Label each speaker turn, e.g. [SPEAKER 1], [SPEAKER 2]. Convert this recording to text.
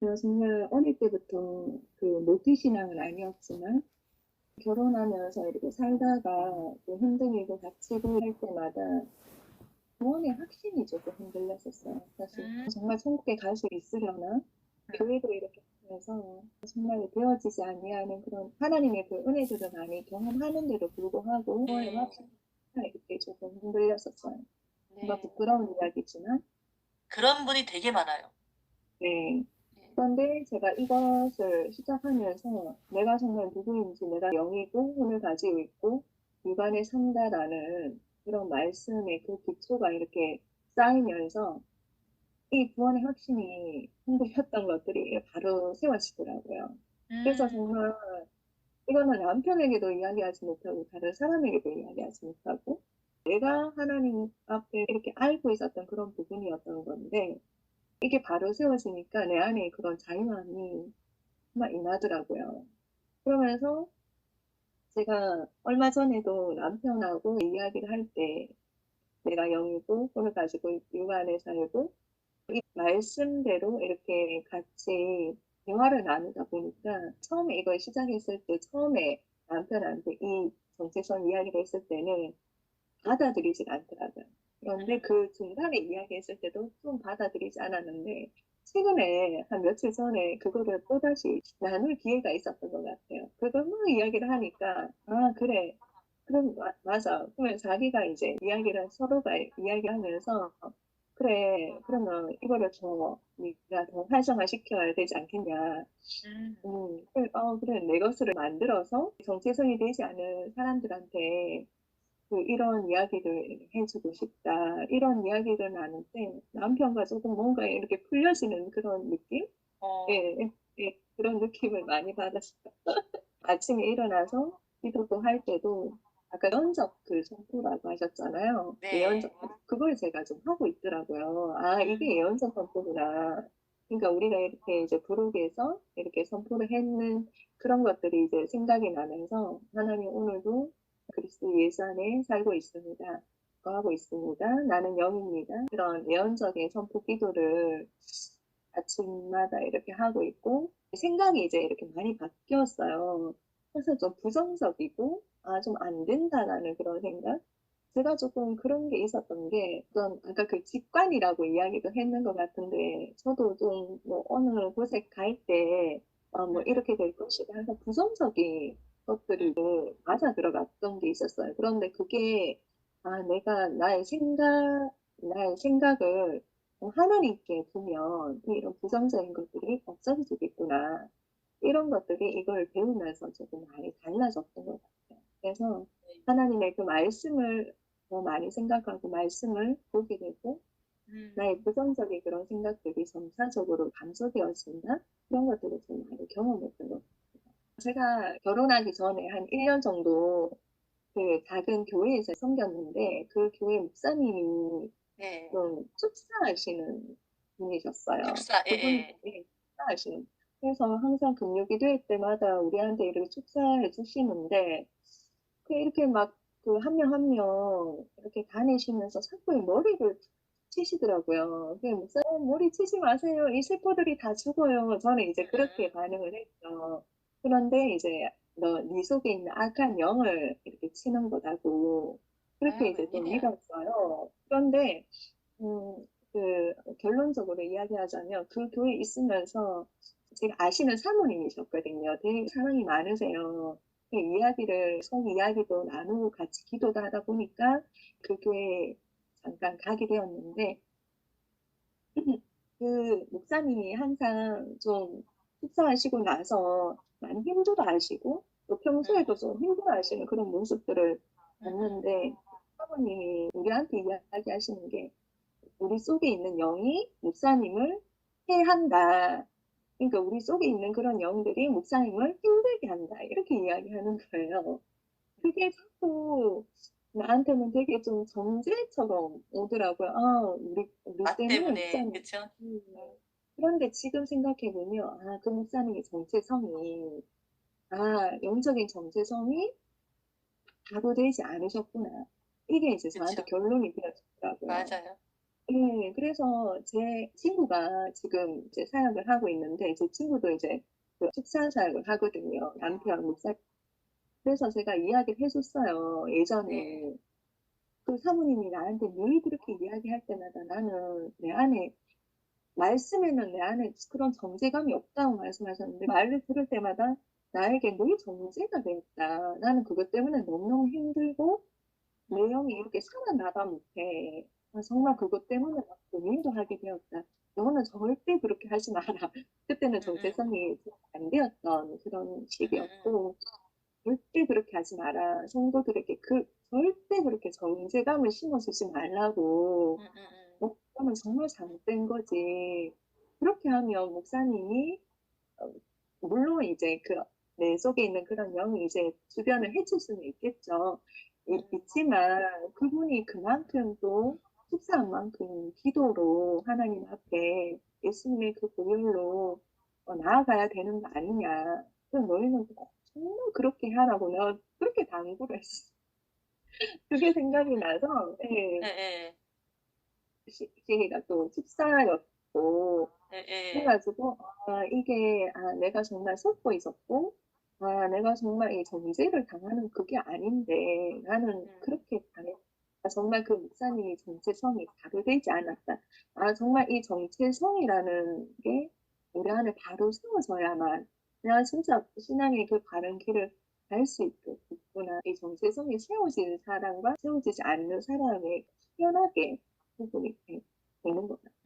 [SPEAKER 1] 제가 정말 어릴 때부터 그 모태 신앙은 아니었지만 결혼하면서 이렇게 살다가 또 힘들고 다치고 할 때마다 구원의 확신이 조금 흔들렸었어요. 사실
[SPEAKER 2] 음.
[SPEAKER 1] 정말 천국에 갈 수 있으려나 교회도 이렇게 하면서 정말 되어지지 아니하는 그런 하나님의 그 은혜들을 많이 경험하는데도 불구하고 구원의
[SPEAKER 2] 네.
[SPEAKER 1] 확신이 이렇게 조금 흔들렸었어요. 뭔가
[SPEAKER 2] 네.
[SPEAKER 1] 부끄러운 이야기지만
[SPEAKER 2] 그런 분이 되게 많아요.
[SPEAKER 1] 네.
[SPEAKER 2] 네.
[SPEAKER 1] 그런데 제가 이것을 시작하면서 내가 정말 누구인지 내가 영이고 힘을 가지고 있고 육안에 산다라는 그런 말씀의 그 기초가 이렇게 쌓이면서 이 구원의 확신이 흔들렸던 것들이 바로 세워지더라고요. 그래서
[SPEAKER 2] 음.
[SPEAKER 1] 정말 이거는 남편에게도 이야기하지 못하고 다른 사람에게도 이야기하지 못하고 내가 하나님 앞에 이렇게 알고 있었던 그런 부분이었던 건데 이게 바로 세워지니까 내 안에 그런 자유함이 정말 임하더라고요. 그러면서 제가 얼마 전에도 남편하고 이야기를 할 때 내가 영이고 꿈을 가지고 육 안에 살고 이 말씀대로 이렇게 같이 대화를 나누다 보니까 처음에 이걸 시작했을 때 처음에 남편한테 이 정체성 이야기를 했을 때는 받아들이지 않더라고요. 그런데 그 중간에 이야기했을 때도 좀 받아들이지 않았는데 최근에 한 며칠 전에 그거를 또다시 나눌 기회가 있었던 것 같아요. 그걸 막 이야기를 하니까 아 그래 그럼 마- 맞아. 그러면 자기가 이제 이야기를 서로가 이야기하면서 그래 그러면 이거를 더 네가 더 활성화 시켜야 되지 않겠냐.
[SPEAKER 2] 음.
[SPEAKER 1] 음, 그래, 어, 그래, 내 것으로 만들어서 정체성이 되지 않은 사람들한테 그 이런 이야기를 해주고 싶다. 이런 이야기를 때 남편과 조금 뭔가 이렇게 풀려지는 그런 느낌?
[SPEAKER 2] 어.
[SPEAKER 1] 예, 예, 예, 그런 느낌을 많이 받았어요. 아침에 일어나서 기도도 할 때도 아까 예언적 그 선포라고 하셨잖아요.
[SPEAKER 2] 네.
[SPEAKER 1] 예언적 그걸 제가 좀 하고 있더라고요. 아 이게 예언적 선포구나. 그러니까 우리가 이렇게 이제 부록에서 이렇게 선포를 했는 그런 것들이 이제 생각이 나면서 하나님 오늘도 그리스도 예수 안에 살고 있습니다. 거하고 있습니다. 나는 영입니다. 그런 예언적인 선포 기도를 아침마다 이렇게 하고 있고 생각이 이제 이렇게 많이 바뀌었어요. 그래서 좀 부정적이고 아 좀 안 된다라는 그런 생각. 제가 조금 그런 게 있었던 게 어떤 아까 그 직관이라고 이야기도 했는 것 같은데 저도 좀 뭐 어느 곳에 갈때어뭐 이렇게 될 것이다 해서 부정적인 것들이 맞아 들어갔던 게 있었어요. 그런데 그게 아 내가 나의 생각 나의 생각을 어, 하나님께 두면 이런 부정적인 것들이 없어지겠구나. 이런 것들이 이걸 배우면서 조금 많이 달라졌던 것 같아요. 그래서 하나님의 그 말씀을 더 많이 생각하고 말씀을 보게 되고
[SPEAKER 2] 음.
[SPEAKER 1] 나의 부정적인 그런 생각들이 점차적으로 감소되어진다? 그런 것들을 좀 많이 경험했던 것 같아요. 제가 결혼하기 전에 한 1년 정도 그 작은 교회에서 섬겼는데 그 교회 목사님이
[SPEAKER 2] 네.
[SPEAKER 1] 좀 축사하시는 분이셨어요.
[SPEAKER 2] 축사, 예,
[SPEAKER 1] 그분이
[SPEAKER 2] 예.
[SPEAKER 1] 네, 축사하시는. 그래서 항상 금요기 될 때마다 우리한테 이렇게 축사해 주시는데 그 이렇게 막 그 한 명 한 명 이렇게 다니시면서 자꾸 이 머리를 치시더라고요. 그 목사님 머리 치지 마세요. 이 세포들이 다 죽어요. 저는 이제 그렇게 반응을 했죠. 그런데 이제 너네 속에 있는 악한 영을 이렇게 치는 거다고 그렇게
[SPEAKER 2] 아,
[SPEAKER 1] 이제 좀
[SPEAKER 2] 웬일이야.
[SPEAKER 1] 믿었어요. 그런데 음, 그 결론적으로 이야기하자면 그 교회에 있으면서 제가 아시는 사모님이셨거든요. 되게 사랑이 많으세요. 그 이야기를 속 이야기도 나누고 같이 기도도 하다 보니까 그 교회에 잠깐 가게 되었는데 그 목사님이 항상 좀 식사하시고 나서 많이 힘들어 하시고 또 평소에도 좀 힘들어 하시는 그런 모습들을 봤는데 사모님이 우리한테 이야기하시는 게 우리 속에 있는 영이 목사님을 해한다. 그러니까 우리 속에 있는 그런 영들이 목사님을 힘들게 한다. 이렇게 이야기하는 거예요. 그게 자꾸 나한테는 되게 좀 정죄처럼 오더라고요. 아, 우리, 우리
[SPEAKER 2] 맛
[SPEAKER 1] 때문에
[SPEAKER 2] 때문에. 그쵸?
[SPEAKER 1] 음. 그런데 지금 생각해보면, 아, 그 목사님의 정체성이, 아, 영적인 정체성이 바로 되지 않으셨구나. 이게 이제 저한테
[SPEAKER 2] 그쵸.
[SPEAKER 1] 결론이 되어지더라고요.
[SPEAKER 2] 맞아요.
[SPEAKER 1] 예, 그래서 제 친구가 지금 이제 사역을 하고 있는데, 제 친구도 이제 그 축산 사역을 하거든요. 남편 목사. 그래서 제가 이야기를 해줬어요. 예전에.
[SPEAKER 2] 네.
[SPEAKER 1] 그 사모님이 나한테 늘 그렇게 이야기할 때마다 나는 내 안에, 말씀에는 내 안에 그런 정제감이 없다고 말씀하셨는데, 말을 들을 때마다 나에게 늘 정제가 되었다. 나는 그것 때문에 너무너무 힘들고, 내 영이 이렇게 살아나다 못해. 아, 정말 그것 때문에 막 고민도 하게 되었다. 너는 절대 그렇게 하지 마라. 그때는 정체성이 안 되었던 그런 시기였고, 절대 그렇게 하지 마라. 성도들에게 그, 절대 그렇게 정제감을 심어주지 말라고.
[SPEAKER 2] 음.
[SPEAKER 1] 목사는 정말 잘못된 거지. 그렇게 하면 목사님이, 어, 물론 이제 그, 내 속에 있는 그런 영이 이제 주변을 해칠 수는 있겠죠. 이- 있지만 그분이 그만큼 또 속상한 만큼 기도로 하나님 앞에 예수님의 그 보혈로 어, 나아가야 되는 거 아니냐. 그럼 너희는 꼭 정말 그렇게 하라고 내가 그렇게 당부를 했어. 그게 생각이 나서 예,
[SPEAKER 2] 예, 예,
[SPEAKER 1] 시- 시기가 또 축사였고
[SPEAKER 2] 예, 예.
[SPEAKER 1] 그래가지고 아 이게 아 내가 정말 속고 있었고 아 내가 정말 이 정죄를 당하는 그게 아닌데 나는
[SPEAKER 2] 음.
[SPEAKER 1] 그렇게 당해 아, 정말 그 목사님이 정체성이 바로 되지 않았다. 아 정말 이 정체성이라는 게 우리 안에 바로 세워져야만 내가 진짜 신앙의 그 바른 길을 갈 수 있구나. 이 정체성이 세워지는 사람과 세워지지 않는 사람의 희연하게 부분이 되는 것 같아요.